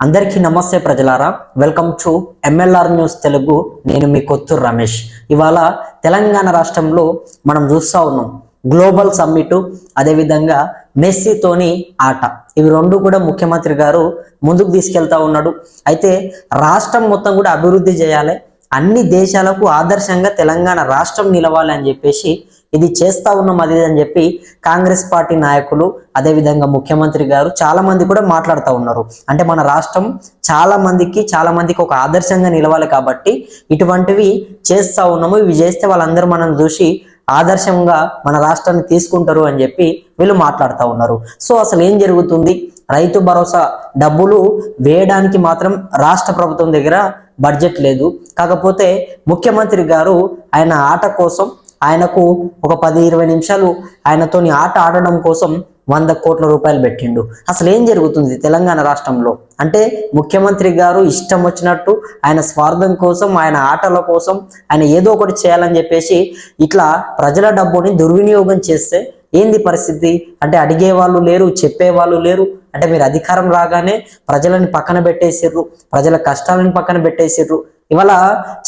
అందరికీ నమస్తే ప్రజలారా. Welcome to MLR news Telugu. నేను మీ కొత్తూరు రమేష్. ఇవాళ తెలంగాణ రాష్ట్రంలో మనం చూస్తూ ఉన్నాం. గ్లోబల్ సమ్మిట్ అదేవిధంగా మెస్సీతోని ఆట. ఇవి రెండు కూడా ముఖ్యమంత్రి గారు ముందుకు తీసుకెళ్తా ఉన్నాడు. అయితే రాష్ట్రం మొత్తం కూడా అభివృద్ధి చేయాలి. అన్ని దేశాలకు ఆదర్శంగా తెలంగాణ రాష్ట్రం నిలవాలి అని చెప్పేసి ఇది చేస్తా ఉన్నాం అది అని చెప్పి కాంగ్రెస్ పార్టీ నాయకులు అదేవిధంగా ముఖ్యమంత్రి గారు చాలా మంది కూడా మాట్లాడుతూ ఉన్నారు. అంటే మన రాష్ట్రం చాలా మందికి చాలా మందికి ఒక ఆదర్శంగా నిలవాలి కాబట్టి ఇటువంటివి చేస్తా ఉన్నాము. ఇవి చేస్తే వాళ్ళందరూ మనం చూసి ఆదర్శంగా మన రాష్ట్రాన్ని తీసుకుంటారు అని చెప్పి వీళ్ళు మాట్లాడుతూ ఉన్నారు. సో అసలు ఏం జరుగుతుంది? రైతు భరోసా డబ్బులు వేయడానికి మాత్రం రాష్ట్ర ప్రభుత్వం దగ్గర బడ్జెట్ లేదు. కాకపోతే ముఖ్యమంత్రి గారు ఆయన ఆట కోసం ఆయనకు ఒక పది ఇరవై నిమిషాలు ఆయనతోని ఆట ఆడడం కోసం వంద కోట్ల రూపాయలు పెట్టిండు. అసలు ఏం జరుగుతుంది తెలంగాణ రాష్ట్రంలో? అంటే ముఖ్యమంత్రి గారు ఇష్టం వచ్చినట్టు ఆయన స్వార్థం కోసం ఆయన ఆటల కోసం ఆయన ఏదో ఒకటి చేయాలని చెప్పేసి ఇట్లా ప్రజల డబ్బుని దుర్వినియోగం చేస్తే ఏంది పరిస్థితి? అంటే అడిగే వాళ్ళు లేరు చెప్పే వాళ్ళు లేరు. అంటే మీరు అధికారం రాగానే ప్రజలని పక్కన పెట్టేసిర్రు ప్రజల కష్టాలను పక్కన పెట్టేసిర్రు. ఇవాళ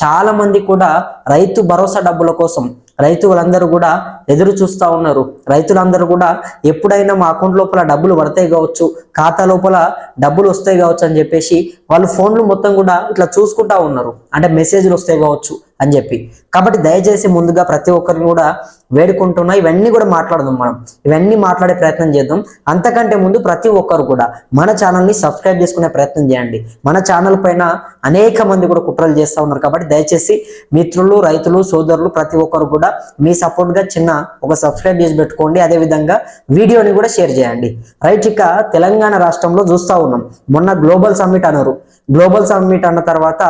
చాలా మంది కూడా రైతు భరోసా డబ్బుల కోసం రైతులందరూ కూడా ఎదురు చూస్తూ ఉన్నారు. రైతులందరూ కూడా ఎప్పుడైనా మా అకౌంట్ లోపల డబ్బులు పడతాయి కావచ్చు ఖాతా లోపల డబ్బులు వస్తాయి కావచ్చు అని చెప్పేసి వాళ్ళు ఫోన్లు మొత్తం కూడా ఇట్లా చూసుకుంటా ఉన్నారు. అంటే మెసేజ్లు వస్తాయి కావచ్చు అని చెప్పి. కాబట్టి దయచేసి ముందుగా ప్రతి ఒక్కరిని కూడా వేడుకుంటున్నా. ఇవన్నీ కూడా మాట్లాడదాం మనం. ఇవన్నీ మాట్లాడే ప్రయత్నం చేద్దాం. అంతకంటే ముందు ప్రతి ఒక్కరు కూడా మన ఛానల్ని సబ్స్క్రైబ్ చేసుకునే ప్రయత్నం చేయండి. మన ఛానల్ పైన అనేక మంది కూడా కుట్రలు చేస్తూ ఉన్నారు. కాబట్టి దయచేసి మిత్రులు రైతులు సోదరులు ప్రతి ఒక్కరు కూడా మీ సపోర్ట్గా చిన్న ఒక సబ్స్క్రైబ్ చేసి పెట్టుకోండి. అదే విధంగా వీడియోని కూడా షేర్ చేయండి. రైట్ ఇక తెలంగాణ రాష్ట్రంలో చూస్తూ ఉన్నాం. మొన్న గ్లోబల్ సమ్మిట్ అన్నారు. గ్లోబల్ సమ్మిట్ అన్న తర్వాత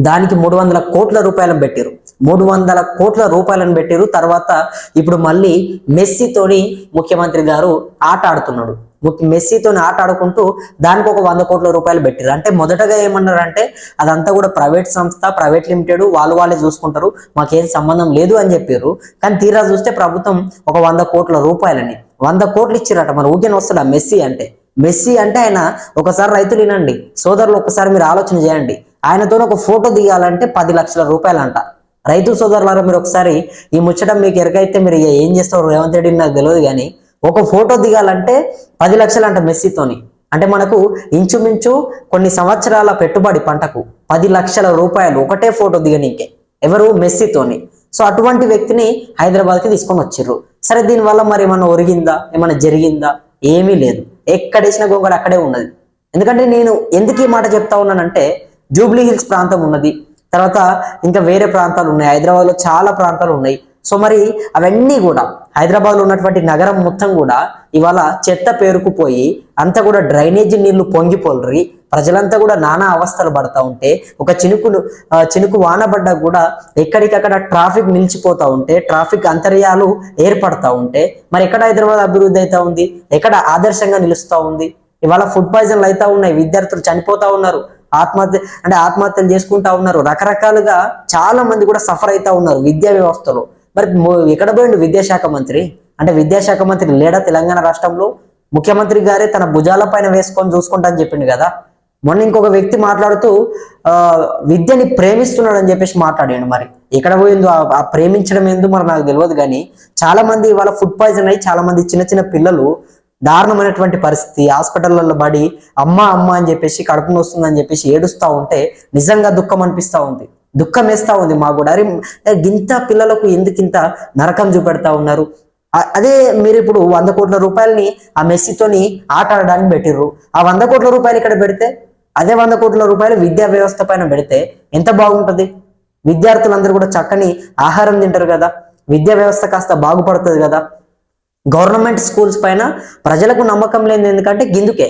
దానికి మూడు వందల కోట్ల రూపాయలను పెట్టారు. మూడు వందల కోట్ల రూపాయలను పెట్టారు. తర్వాత ఇప్పుడు మళ్ళీ మెస్సీతోని ముఖ్యమంత్రి గారు ఆట ఆడుతున్నాడు మెస్సీతో మెస్సీతోని ఆట ఆడుకుంటూ దానికి ఒక వంద కోట్ల రూపాయలు పెట్టారు. అంటే మొదటగా ఏమన్నారంటే అదంతా కూడా ప్రైవేట్ సంస్థ ప్రైవేట్ లిమిటెడ్ వాళ్ళు వాళ్ళే చూసుకుంటారు. మాకేం సంబంధం లేదు అని చెప్పారు. కానీ తీరా చూస్తే ప్రభుత్వం ఒక వంద కోట్ల రూపాయలని వంద కోట్లు ఇచ్చారట. మరి ఊకేన వస్తాడా మెస్సీ అంటే? మెస్సీ అంటే ఆయన ఒకసారి రైతులు వినండి. సోదరులు ఒకసారి మీరు ఆలోచన చేయండి. ఆయనతో ఒక ఫోటో దిగాలంటే పది లక్షల రూపాయలంట. రైతు సోదరులారా మీరు ఒకసారి ఈ ముచ్చటం మీకు ఎరగైతే మీరు ఏం చేస్తారు రేవంత్ రెడ్డి నాకు తెలియదు కానీ ఒక ఫోటో దిగాలంటే పది లక్షలు అంట మెస్సీతోని. అంటే మనకు ఇంచుమించు కొన్ని సంవత్సరాల పెట్టుబడి పంటకు పది లక్షల రూపాయలు ఒకటే ఫోటో దిగనీకే. ఎవరు? మెస్సీతోని. సో అటువంటి వ్యక్తిని హైదరాబాద్కి తీసుకొని వచ్చిర్రు. సరే దీనివల్ల మరి ఏమన్నా ఒరిగిందా? ఏమన్నా జరిగిందా? ఏమీ లేదు. ఎక్కడేసిన గొంగడు అక్కడే ఉన్నది. ఎందుకంటే నేను ఎందుకు ఈ మాట చెప్తా ఉన్నానంటే జూబ్లీ హిల్స్ ప్రాంతం ఉన్నది. తర్వాత ఇంకా వేరే ప్రాంతాలు ఉన్నాయి. హైదరాబాద్లో చాలా ప్రాంతాలు ఉన్నాయి. సో మరి అవన్నీ కూడా హైదరాబాద్లో ఉన్నటువంటి నగరం మొత్తం కూడా ఇవాళ చెత్త పేరుకుపోయి అంతా కూడా డ్రైనేజీ నీళ్ళు పొంగిపోలరి. ప్రజలంతా కూడా నానా అవస్థలు పడతా ఉంటే ఒక చినుకులు చినుకు వాన పడ్డా కూడా ఎక్కడికక్కడ ట్రాఫిక్ నిలిచిపోతా ఉంటే ట్రాఫిక్ అంతర్యాలు ఏర్పడతా ఉంటే మరి ఎక్కడ హైదరాబాద్ అభివృద్ధి అవుతా ఉంది? ఎక్కడ ఆదర్శంగా నిలుస్తూ ఉంది? ఇవాళ ఫుడ్ పాయిజన్లు అవుతా ఉన్నాయి. విద్యార్థులు చనిపోతా ఉన్నారు. ఆత్మహత్య అంటే ఆత్మహత్యలు చేసుకుంటా ఉన్నారు. రకరకాలుగా చాలా మంది కూడా సఫర్ అవుతా ఉన్నారు విద్యా వ్యవస్థలో. మరి ఎక్కడ పోయిండు విద్యాశాఖ మంత్రి? అంటే విద్యాశాఖ మంత్రి లేడా తెలంగాణ రాష్ట్రంలో? ముఖ్యమంత్రి గారే తన భుజాల పైన వేసుకొని చూసుకుంటా అని చెప్పిండు కదా. మొన్న ఇంకొక వ్యక్తి మాట్లాడుతూ ఆ విద్యని ప్రేమిస్తున్నాడు అని చెప్పేసి మాట్లాడాడు మరి. ఎక్కడ పోయిందో ఆ- ఆ ప్రేమించడం ఏందో మరి నాకు తెలియదు కానీ చాలా మంది ఇవాళ ఫుడ్ పాయిజన్ అయ్యి చాలా మంది చిన్న చిన్న పిల్లలు దారుణమైనటువంటి పరిస్థితి. హాస్పిటల్లో పడి అమ్మ అమ్మ అని చెప్పేసి కడుపు నొస్తుందని చెప్పేసి ఏడుస్తా ఉంటే నిజంగా దుఃఖం అనిపిస్తా ఉంది. దుఃఖం వేస్తా ఉంది మా కూడా. అరే ఇంత పిల్లలకు ఎందుకింత నరకం చూపెడతా ఉన్నారు? అదే మీరు ఇప్పుడు వంద కోట్ల రూపాయలని ఆ మెస్సీతోని ఆట ఆడడానికి పెట్టిర్రు. ఆ వంద కోట్ల రూపాయలు ఇక్కడ పెడితే అదే వంద కోట్ల రూపాయలు విద్యా వ్యవస్థ పైన పెడితే ఎంత బాగుంటది? విద్యార్థులందరూ కూడా చక్కని ఆహారం తింటారు కదా. విద్యా వ్యవస్థ కాస్త బాగుపడుతుంది కదా. గవర్నమెంట్ స్కూల్స్ పైన ప్రజలకు నమ్మకం లేని ఎందుకంటే గిందుకే.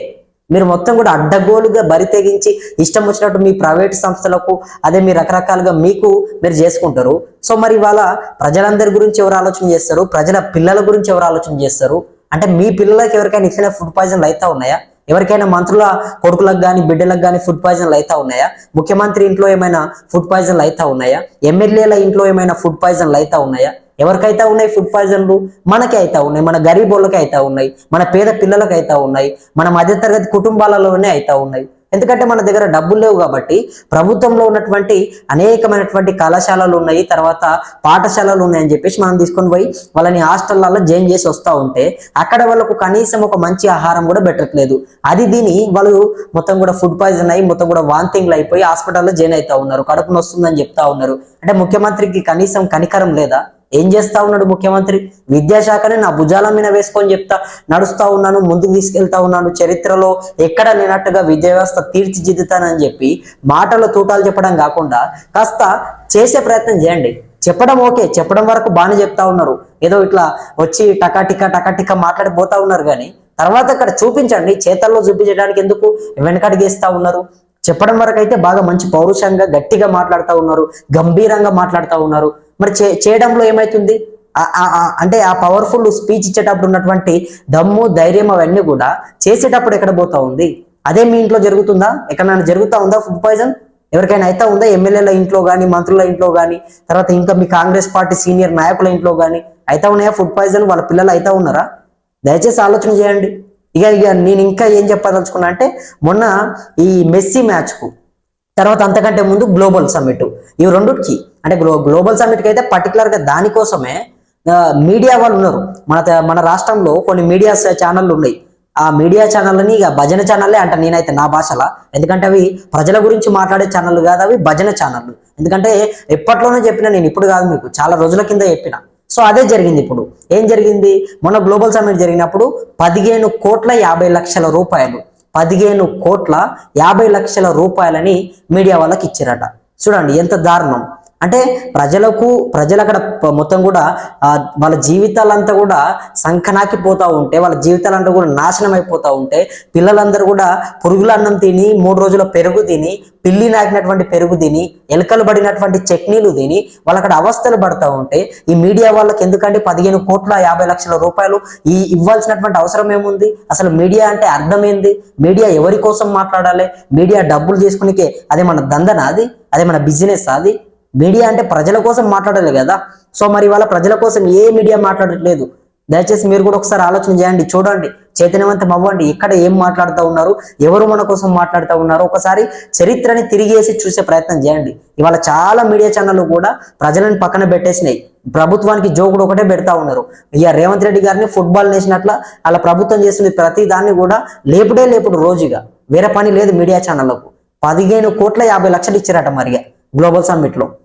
మీరు మొత్తం కూడా అడ్డగోలుగా బరి తెగించి ఇష్టం వచ్చినట్టు మీ ప్రైవేట్ సంస్థలకు అదే మీ రకరకాలుగా మీకు మీరు చేసుకుంటారు. సో మరి ఇవాళ ప్రజలందరి గురించి ఎవరు ఆలోచన చేస్తారు? ప్రజల పిల్లల గురించి ఎవరు ఆలోచన చేస్తారు? అంటే మీ పిల్లలకి ఎవరికైనా ఇచ్చిన ఫుడ్ పాయిజన్లు అయితే ఉన్నాయా? ఎవరికైనా మంత్రుల కొడుకులకు కానీ బిడ్డలకు కానీ ఫుడ్ పాయిజన్లు అయితే ఉన్నాయా? ముఖ్యమంత్రి ఇంట్లో ఏమైనా ఫుడ్ పాయిజన్లు అయితే ఉన్నాయా? ఎమ్మెల్యేల ఇంట్లో ఏమైనా ఫుడ్ పాయిజన్లు అయితే ఉన్నాయా? ఎవరికైతే ఉన్నాయి ఫుడ్ పాయిజన్లు మనకి అయితే ఉన్నాయి. మన గరీబ్ వాళ్ళకి అయితే ఉన్నాయి. మన పేద పిల్లలకి అయితే ఉన్నాయి. మన మధ్యతరగతి కుటుంబాలలోనే అయితే ఉన్నాయి. ఎందుకంటే మన దగ్గర డబ్బులు లేవు కాబట్టి ప్రభుత్వంలో ఉన్నటువంటి అనేకమైనటువంటి కళాశాలలు ఉన్నాయి. తర్వాత పాఠశాలలు ఉన్నాయని చెప్పేసి మనం తీసుకొని పోయి వాళ్ళని హాస్టళ్ళలో జాయిన్ చేసి వస్తూ ఉంటే అక్కడ వాళ్ళకు కనీసం ఒక మంచి ఆహారం కూడా పెట్టట్లేదు. అది దీని వాళ్ళు మొత్తం కూడా ఫుడ్ పాయిజన్ అయ్యి మొత్తం కూడా వాంతింగ్లు అయిపోయి హాస్పిటల్లో జాయిన్ అవుతా ఉన్నారు. కడుపు నొస్తుందని చెప్తా ఉన్నారు. అంటే ముఖ్యమంత్రికి కనీసం కనికరం లేదా? ఏం చేస్తా ఉన్నాడు ముఖ్యమంత్రి? విద్యాశాఖని నా భుజాల మీద వేసుకొని చెప్తా నడుస్తా ఉన్నాను ముందుకు తీసుకెళ్తా ఉన్నాను చరిత్రలో ఎక్కడ లేనట్టుగా విద్యా వ్యవస్థ తీర్చిదిద్దుతానని చెప్పి మాటల తూటాలు చెప్పడం కాకుండా కాస్త చేసే ప్రయత్నం చేయండి. చెప్పడం ఓకే చెప్పడం వరకు బాగానే చెప్తా ఉన్నారు. ఏదో ఇట్లా వచ్చి టకాటిక టకాటిక మాట్లాడిపోతా ఉన్నారు కానీ తర్వాత అక్కడ చూపించండి చేతల్లో చూపించడానికి ఎందుకు వెనకడిగేస్తా ఉన్నారు? చెప్పడం వరకు అయితే బాగా మంచి పౌరుషంగా గట్టిగా మాట్లాడుతూ ఉన్నారు గంభీరంగా మాట్లాడుతూ ఉన్నారు. మరి చే చేయడంలో ఏమవుతుంది అంటే ఆ పవర్ఫుల్ స్పీచ్ ఇచ్చేటప్పుడు ఉన్నటువంటి దమ్ము ధైర్యం అవన్నీ కూడా చేసేటప్పుడు ఎక్కడ పోతా ఉంది? అదే మీ ఇంట్లో జరుగుతుందా? ఎక్కడైనా జరుగుతా ఉందా ఫుడ్ పాయిజన్ ఎవరికైనా అయితే ఉందా? ఎమ్మెల్యేల ఇంట్లో కానీ మంత్రుల ఇంట్లో కానీ తర్వాత ఇంకా మీ కాంగ్రెస్ పార్టీ సీనియర్ నాయకుల ఇంట్లో కానీ అయితే ఉన్నాయా ఫుడ్ పాయిజన్ వాళ్ళ పిల్లలు అయితే ఉన్నారా? దయచేసి ఆలోచన చేయండి. ఇక ఇక నేను ఇంకా ఏం చెప్పదలుచుకున్నా అంటే మొన్న ఈ మెస్సీ మ్యాచ్కు తర్వాత అంతకంటే ముందు గ్లోబల్ సమ్మిట్ ఈ రెండుకి అంటే గ్లో గ్లోబల్ సమ్మిట్కి అయితే పర్టికులర్గా దానికోసమే మీడియా వాళ్ళు ఉన్నారు. మన మన రాష్ట్రంలో కొన్ని మీడియా ఛానళ్ళు ఉన్నాయి. ఆ మీడియా ఛానళ్ళని ఇక భజన ఛానళ్ళే అంట నేనైతే నా భాషలో. ఎందుకంటే అవి ప్రజల గురించి మాట్లాడే ఛానళ్ళు కాదు అవి భజన ఛానళ్ళు ఎందుకంటే ఎప్పట్లోనే చెప్పిన నేను ఇప్పుడు కాదు మీకు చాలా రోజుల కింద చెప్పిన. సో అదే జరిగింది ఇప్పుడు. ఏం జరిగింది? మొన్న గ్లోబల్ సమ్మిట్ జరిగినప్పుడు పదిహేను కోట్ల యాభై లక్షల రూపాయలు పదిహేను కోట్ల యాభై లక్షల రూపాయలని మీడియా వాళ్ళకి ఇచ్చారట. చూడండి ఎంత దారుణం. అంటే ప్రజలకు ప్రజలు అక్కడ మొత్తం కూడా వాళ్ళ జీవితాలంతా కూడా సంకనాకి పోతా ఉంటే వాళ్ళ జీవితాలంతా కూడా నాశనం అయిపోతూ ఉంటే పిల్లలందరూ కూడా పురుగుల అన్నం తిని మూడు రోజుల పెరుగు తిని పిల్లి నాకినటువంటి పెరుగు తిని ఎలుకలు పడినటువంటి చట్నీలు తిని వాళ్ళు అక్కడ అవస్థలు పడతా ఉంటే ఈ మీడియా వాళ్ళకి ఎందుకంటే పదిహేను కోట్ల యాభై లక్షల రూపాయలు ఈ ఇవ్వాల్సినటువంటి అవసరం ఏముంది? అసలు మీడియా అంటే అర్థమైంది? మీడియా ఎవరి కోసం మాట్లాడాలి? మీడియా డబ్బులు తీసుకునికే అదే మన దందన అది? అదే మన బిజినెస్ అది? మీడియా అంటే ప్రజల కోసం మాట్లాడాలి కదా. సో మరి వాళ్ళ ప్రజల కోసం ఏ మీడియా మాట్లాడట్లేదు? దయచేసి మీరు కూడా ఒకసారి ఆలోచన చేయండి చూడండి. చైతన్యవంతం అవ్వండి. ఇక్కడ ఏం మాట్లాడుతూ ఉన్నారు? ఎవరు మన కోసం మాట్లాడుతూ ఉన్నారు? ఒకసారి చరిత్రని తిరిగేసి చూసే ప్రయత్నం చేయండి. ఇవాళ చాలా మీడియా ఛానళ్ళు కూడా ప్రజలను పక్కన పెట్టేసినాయి. ప్రభుత్వానికి జోకుడు ఒకటే పెడతా ఉన్నారు. ఇక రేవంత్ రెడ్డి గారిని ఫుట్బాల్ నేసినట్ల అలా ప్రభుత్వం చేస్తుంది ప్రతి దాన్ని కూడా లేపుడే లేపుడు రోజుగా. వేరే పని లేదు మీడియా ఛానళ్ళకు పదిహేను కోట్ల యాభై లక్షలు ఇచ్చారట మరిగా గ్లోబల్ సమ్మిట్లో. లో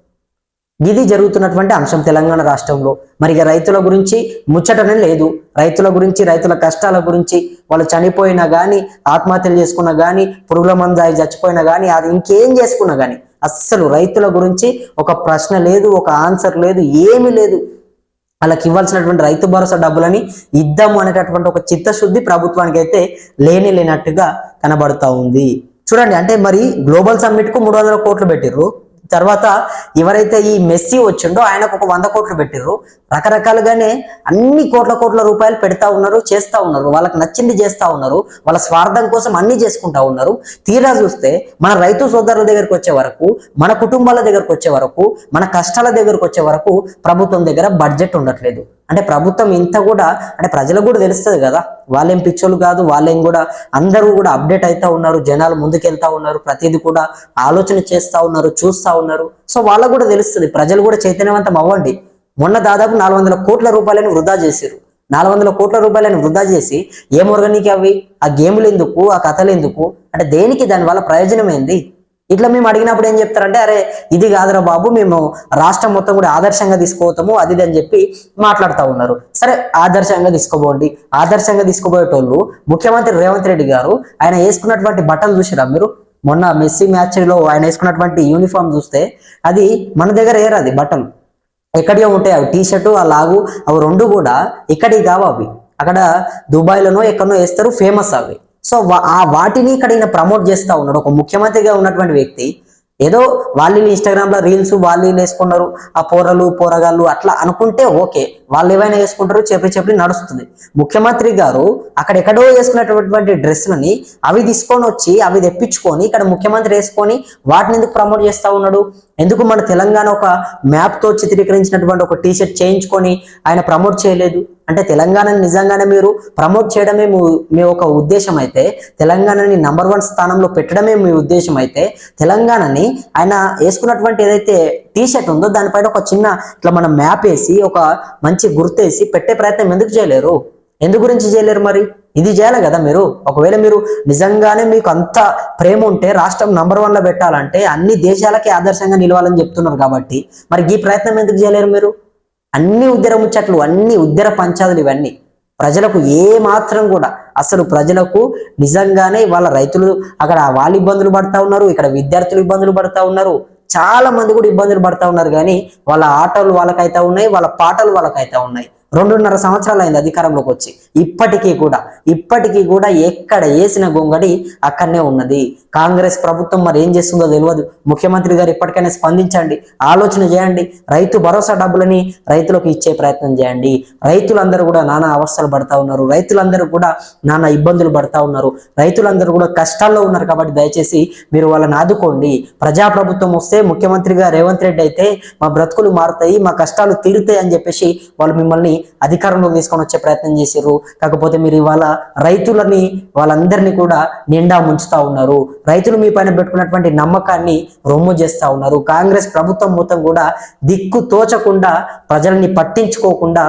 ఇది జరుగుతున్నటువంటి అంశం తెలంగాణ రాష్ట్రంలో. మరి ఇక రైతుల గురించి ముచ్చటనే లేదు. రైతుల గురించి రైతుల కష్టాల గురించి వాళ్ళు చనిపోయినా కానీ ఆత్మహత్యలు చేసుకున్నా కానీ పురుగుల మందు చచ్చిపోయినా కానీ అది ఇంకేం చేసుకున్నా కానీ అస్సలు రైతుల గురించి ఒక ప్రశ్న లేదు ఒక ఆన్సర్ లేదు ఏమీ లేదు. వాళ్ళకి ఇవ్వాల్సినటువంటి రైతు భరోసా డబ్బులని ఇద్దాము అనేటటువంటి ఒక చిత్తశుద్ధి ప్రభుత్వానికి అయితే లేని లేనట్టుగా కనబడతా ఉంది. చూడండి అంటే మరి గ్లోబల్ సమ్మిట్కు మూడు వందల కోట్లు పెట్టిర్రు. తర్వాత ఎవరైతే ఈ మెస్సీ వచ్చిండో ఆయనకు ఒక వంద కోట్లు పెట్టారు రకరకాలుగానే అన్ని కోట్ల కోట్ల రూపాయలు పెడతా ఉన్నారు చేస్తా ఉన్నారు. వాళ్ళకి నచ్చింది చేస్తా ఉన్నారు. వాళ్ళ స్వార్థం కోసం అన్ని చేసుకుంటా ఉన్నారు. తీరా చూస్తే మన రైతు సోదరుల దగ్గరకు వచ్చే వరకు మన కుటుంబాల దగ్గరకు వచ్చే వరకు మన కష్టాల దగ్గరకు వచ్చే వరకు ప్రభుత్వం దగ్గర బడ్జెట్ ఉండట్లేదు. అంటే ప్రభుత్వం ఇంత కూడా అంటే ప్రజలకు కూడా తెలుస్తుంది కదా. వాళ్ళేం పిచ్చోళ్ళు కాదు వాళ్ళేం కూడా అందరూ కూడా అప్డేట్ అవుతా ఉన్నారు జనాలు ముందుకెళ్తా ఉన్నారు ప్రతిదీ కూడా ఆలోచన చేస్తూ ఉన్నారు చూస్తా ఉన్నారు. సో వాళ్ళకు కూడా తెలుస్తుంది ప్రజలు కూడా చైతన్యవంతం అవ్వండి. మొన్న దాదాపు నాలుగు వందల కోట్ల రూపాయలను వృధా చేశారు నాలుగు వందల కోట్ల రూపాయలను వృధా చేసి ఏం ఒరగనీకి అవి? ఆ గేములు ఎందుకు? ఆ కథలు ఎందుకు? అంటే దేనికి దానివల్ల ప్రయోజనం ఏంది? ఇట్లా మేము అడిగినప్పుడు ఏం చెప్తారంటే అరే ఇది కాదురా బాబు మేము రాష్ట్రం మొత్తం కూడా ఆదర్శంగా తీసుకోతాము అది అని చెప్పి మాట్లాడుతూ ఉన్నారు. సరే ఆదర్శంగా తీసుకోబోండి ఆదర్శంగా తీసుకోబోయేటోళ్ళు ముఖ్యమంత్రి రేవంత్ రెడ్డి గారు ఆయన వేసుకున్నటువంటి బట్టలు చూసిరా మీరు? మొన్న మెస్సీ మ్యాచ్లో ఆయన వేసుకున్నటువంటి యూనిఫామ్ చూస్తే అది మన దగ్గర ఏరు అది బట్టలు? ఎక్కడియో ఉంటాయి అవి టీ షర్టు ఆ లాగు అవి రెండు కూడా ఇక్కడికి కావు అవి? అక్కడ దుబాయ్లోనో ఎక్కడనో వేస్తారు ఫేమస్ అవి. సో వా- ఆ వాటిని ఇక్కడ ఈయన ప్రమోట్ చేస్తా ఉన్నాడు. ఒక ముఖ్యమంత్రిగా ఉన్నటువంటి వ్యక్తి ఏదో వాళ్ళు ఇన్స్టాగ్రామ్లో రీల్స్ వాళ్ళు వేసుకున్నారు ఆ పోరలు పోరగాళ్ళు అట్లా అనుకుంటే ఓకే వాళ్ళు ఏవైనా వేసుకుంటారు చెప్పి చెప్పి నడుస్తుంది. ముఖ్యమంత్రి గారు అక్కడ ఎక్కడో వేసుకున్నటువంటి డ్రెస్లని అవి తీసుకొని వచ్చి అవి తెప్పించుకొని ఇక్కడ ముఖ్యమంత్రి వేసుకొని వాటిని ఎందుకు ప్రమోట్ చేస్తూ ఉన్నాడు? ఎందుకు మన తెలంగాణ ఒక మ్యాప్తో చిత్రీకరించినటువంటి ఒక టీషర్ట్ చేయించుకొని ఆయన ప్రమోట్ చేయలేదు? అంటే తెలంగాణని నిజంగానే మీరు ప్రమోట్ చేయడమే మీ ఒక ఉద్దేశం అయితే తెలంగాణని నంబర్ వన్ స్థానంలో పెట్టడమే మీ ఉద్దేశం అయితే తెలంగాణని ఆయన వేసుకున్నటువంటి ఏదైతే టీ షర్ట్ ఉందో దానిపైన ఒక చిన్న ఇట్లా మనం మ్యాప్ వేసి ఒక మంచి గుర్తేసి పెట్టే ప్రయత్నం ఎందుకు చేయలేరు? ఎందు గురించి చేయలేరు మరి? ఇది చేయాలి కదా మీరు? ఒకవేళ మీరు నిజంగానే మీకు అంత ప్రేమ ఉంటే రాష్ట్రం నంబర్ వన్లో పెట్టాలంటే అన్ని దేశాలకే ఆదర్శంగా నిలవాలని చెప్తున్నారు కాబట్టి మరి ఈ ప్రయత్నం ఎందుకు చేయలేరు మీరు? అన్ని ఉద్దర ముచ్చట్లు అన్ని ఉద్దర పంచాదులు ఇవన్నీ. ప్రజలకు ఏ మాత్రం కూడా అసలు ప్రజలకు నిజంగానే వాళ్ళ రైతులు అక్కడ వాళ్ళు ఇబ్బందులు పడతా ఉన్నారు ఇక్కడ విద్యార్థులు ఇబ్బందులు పడతా ఉన్నారు చాలా మంది కూడా ఇబ్బందులు పడతా ఉన్నారు కానీ వాళ్ళ ఆటలు వాళ్ళకైతే ఉన్నాయి వాళ్ళ పాటలు వాళ్ళకైతే ఉన్నాయి. రెండున్నర సంవత్సరాలు అయింది అధికారంలోకి వచ్చి. ఇప్పటికీ కూడా ఇప్పటికీ కూడా ఎక్కడ వేసిన గొంగడి అక్కడనే ఉన్నది. కాంగ్రెస్ ప్రభుత్వం మరి ఏం చేస్తుందో తెలియదు ముఖ్యమంత్రి గారు ఇప్పటికైనా స్పందించండి ఆలోచన చేయండి రైతు భరోసా డబ్బులని రైతులకు ఇచ్చే ప్రయత్నం చేయండి. రైతులందరూ కూడా నానా అవస్థలు పడతా ఉన్నారు. రైతులందరూ కూడా నానా ఇబ్బందులు పడతా ఉన్నారు. రైతులందరూ కూడా కష్టాల్లో ఉన్నారు కాబట్టి దయచేసి మీరు వాళ్ళని ఆదుకోండి. ప్రజాప్రభుత్వం వస్తే ముఖ్యమంత్రిగా రేవంత్ రెడ్డి అయితే మా బ్రతుకులు మారుతాయి మా కష్టాలు తీరుతాయి అని చెప్పేసి వాళ్ళు మిమ్మల్ని అధికారంలోకి తీసుకొని వచ్చే ప్రయత్నం చేశారు కాకపోతే మీరు ఇవాళ రైతులని వాళ్ళందరినీ కూడా నిండా ముంచుతా ఉన్నారు. రైతులు మీ పైన పెట్టుకున్నటువంటి నమ్మకాన్ని రొమ్ము చేస్తా ఉన్నారు. కాంగ్రెస్ ప్రభుత్వం మొత్తం కూడా దిక్కు తోచకుండా ప్రజల్ని పట్టించుకోకుండా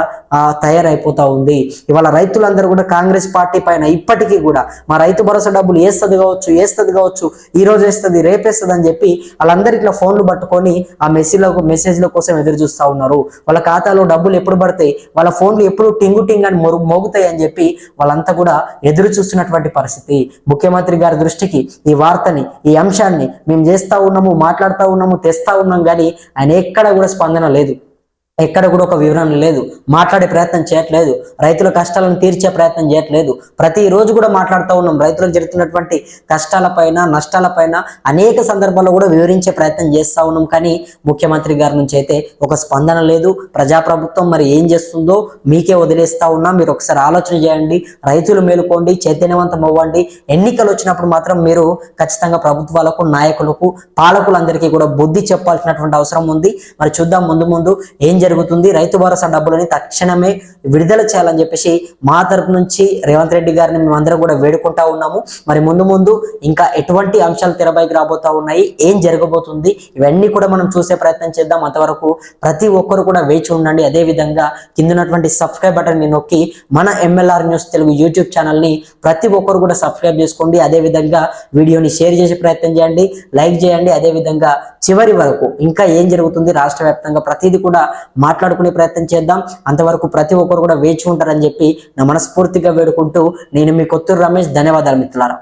తయారైపోతా ఉంది. ఇవాళ రైతులందరూ కూడా కాంగ్రెస్ పార్టీ పైన ఇప్పటికీ కూడా మా రైతు భరోసా డబ్బులు వేస్తుంది కావచ్చు వేస్తుంది కావచ్చు ఈ రోజు వేస్తుంది రేపేస్తుంది అని చెప్పి వాళ్ళందరికి ఇట్లా ఫోన్లు పట్టుకొని ఆ మెసేజ్లకు మెసేజ్ల కోసం ఎదురు చూస్తూ ఉన్నారు. వాళ్ళ ఖాతాలో డబ్బులు ఎప్పుడు పడతాయి? వాళ్ళ ఫోన్లు ఎప్పుడు టింగు టింగ్ అని మొరు మోగుతాయి అని చెప్పి వాళ్ళంతా కూడా ఎదురు చూస్తున్నటువంటి పరిస్థితి. ముఖ్యమంత్రి గారి దృష్టికి ఈ వార్తని ఈ అంశాన్ని మేము చేస్తా ఉన్నాము మాట్లాడుతూ ఉన్నాము తెస్తా ఉన్నాం కానీ ఆయన ఎక్కడ కూడా స్పందన లేదు. ఎక్కడ కూడా ఒక వివరణ లేదు. మాట్లాడే ప్రయత్నం చేయట్లేదు. రైతుల కష్టాలను తీర్చే ప్రయత్నం చేయట్లేదు. ప్రతిరోజు కూడా మాట్లాడుతూ ఉన్నాం. రైతులకు జరుగుతున్నటువంటి కష్టాలపైన నష్టాలపైన అనేక సందర్భాల్లో కూడా వివరించే ప్రయత్నం చేస్తా ఉన్నాం. కానీ ముఖ్యమంత్రి గారి నుంచి అయితే ఒక స్పందన లేదు. ప్రజాప్రభుత్వం మరి ఏం చేస్తుందో మీకే వదిలేస్తా ఉన్నాం. మీరు ఒకసారి ఆలోచన చేయండి. రైతులు మేలుకోండి. చైతన్యవంతం అవ్వండి. ఎన్నికలు వచ్చినప్పుడు మాత్రం మీరు ఖచ్చితంగా ప్రభుత్వాలకు నాయకులకు పాలకులందరికీ కూడా బుద్ధి చెప్పాల్సినటువంటి అవసరం ఉంది. మరి చూద్దాం ముందు ముందు ఏం జరుగుతుంది. రైతు భరోసా డబ్బులని తక్షణమే విడుదల చేయాలని చెప్పేసి మా తరపు నుంచి రేవంత్ రెడ్డి గారిని మేమందరం కూడా వేడుకుంటా ఉన్నాము. మరి ముందు ముందు ఇంకా ఎటువంటి అంశాలు తెరపైకి రాబోతా ఉన్నాయి ఏం జరగబోతుంది ఇవన్నీ కూడా మనం చూసే ప్రయత్నం చేద్దాం. అంతవరకు ప్రతి ఒక్కరు కూడా వేచి ఉండండి. అదే విధంగా కింద ఉన్నటువంటి సబ్స్క్రైబ్ బటన్ని నొక్కి మన ఎంఎల్ఆర్ న్యూస్ తెలుగు యూట్యూబ్ ఛానల్ని ప్రతి ఒక్కరు కూడా సబ్స్క్రైబ్ చేసుకోండి. అదే విధంగా వీడియోని షేర్ చేసే ప్రయత్నం చేయండి. లైక్ చేయండి. అదే విధంగా చివరి వరకు ఇంకా ఏం జరుగుతుంది రాష్ట్ర వ్యాప్తంగా ప్రతిదీ కూడా మాట్లాడుకునే ప్రయత్నం చేద్దాం. అంతవరకు ప్రతి ఒక్కరు కూడా వేచి ఉంటారని చెప్పి నా మనస్ఫూర్తిగా వేడుకుంటూ నేను మీ కొత్తూరు రమేష్. ధన్యవాదాలు మిత్రులారా.